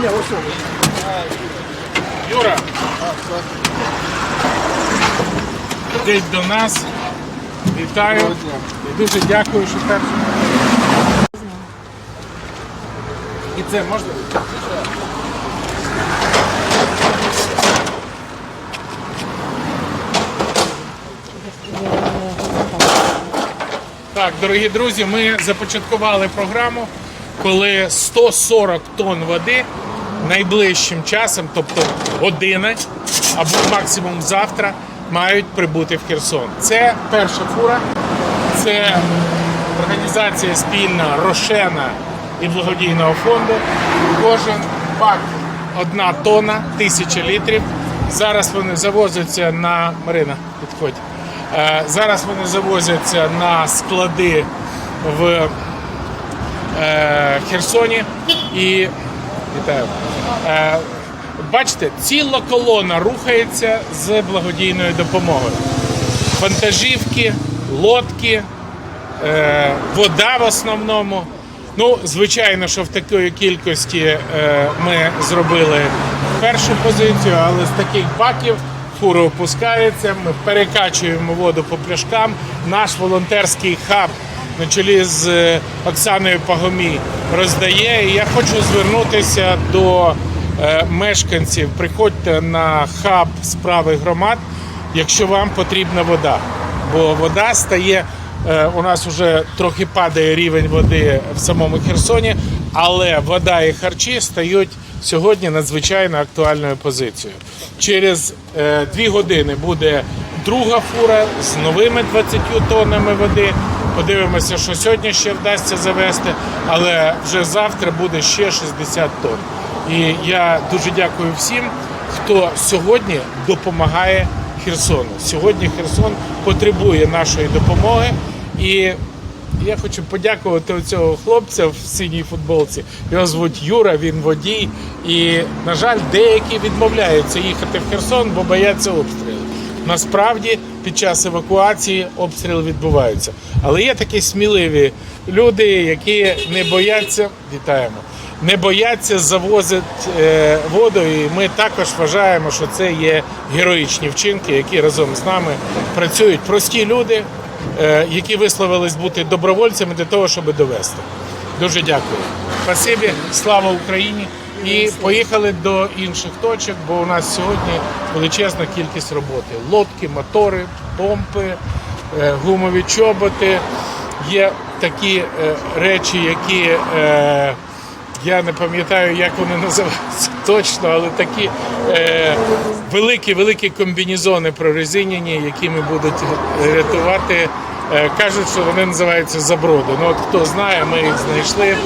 ні, ось он. Юра. Йдіть до нас. Вітаю. Дуже дякую, що першим. І це можна? Так, дорогі друзі, ми започаткували програму, коли 140 тонн води найближчим часом, тобто година або максимум завтра, мають прибути в Херсон. Це перша фура, це організація спільна Рошена і благодійного фонду. Кожен бак одна тонна, тисяча літрів. Зараз вони завозяться на Марина, підходь. Е, Зараз вони завозяться на склади в Херсоні і вітаю. Е, бачите, ціла колона рухається з благодійною допомогою. Вантажівки, лодки, е, вода в основному. Ну, звичайно, що в такої кількості е, ми зробили першу позицію, але з таких баків фура опускається, ми перекачуємо воду по пляшкам. Наш волонтерський хаб на чолі з е, Оксаною Пагомій роздає. І я хочу звернутися до е, мешканців. Приходьте на хаб справи громад, якщо вам потрібна вода. Бо вода стає. е, У нас вже трохи падає рівень води в самому Херсоні, але вода і харчі стають сьогодні надзвичайно актуальною позицією. Через дві години буде друга фура з новими 20 тоннами води. Подивимося, що сьогодні ще вдасться завести, але вже завтра буде ще 60 тонн. І я дуже дякую всім, хто сьогодні допомагає Херсону. Сьогодні Херсон потребує нашої допомоги. І я хочу подякувати цього хлопця в синій футболці. Його звуть Юра, він водій. І, на жаль, деякі відмовляються їхати в Херсон, бо бояться обстрілів. Насправді під час евакуації обстріли відбуваються. Але є такі сміливі люди, які не бояться. Вітаємо. Не бояться завозити е, воду, і ми також вважаємо, що це є героїчні вчинки, які разом з нами працюють. Прості люди, е, які висловились бути добровольцями для того, щоб довести. Дуже дякую. Спасибі, слава Україні! І поїхали до інших точок, бо у нас сьогодні величезна кількість роботи: лодки, мотори, помпи, е, гумові чоботи. Є такі е, речі, які е, я не пам'ятаю, як вони називаються точно, але такі е, великі великі комбінезони прорезинені, якими будуть рятувати. Кажуть, що вони називаються заброди. Ну от хто знає, ми їх знайшли.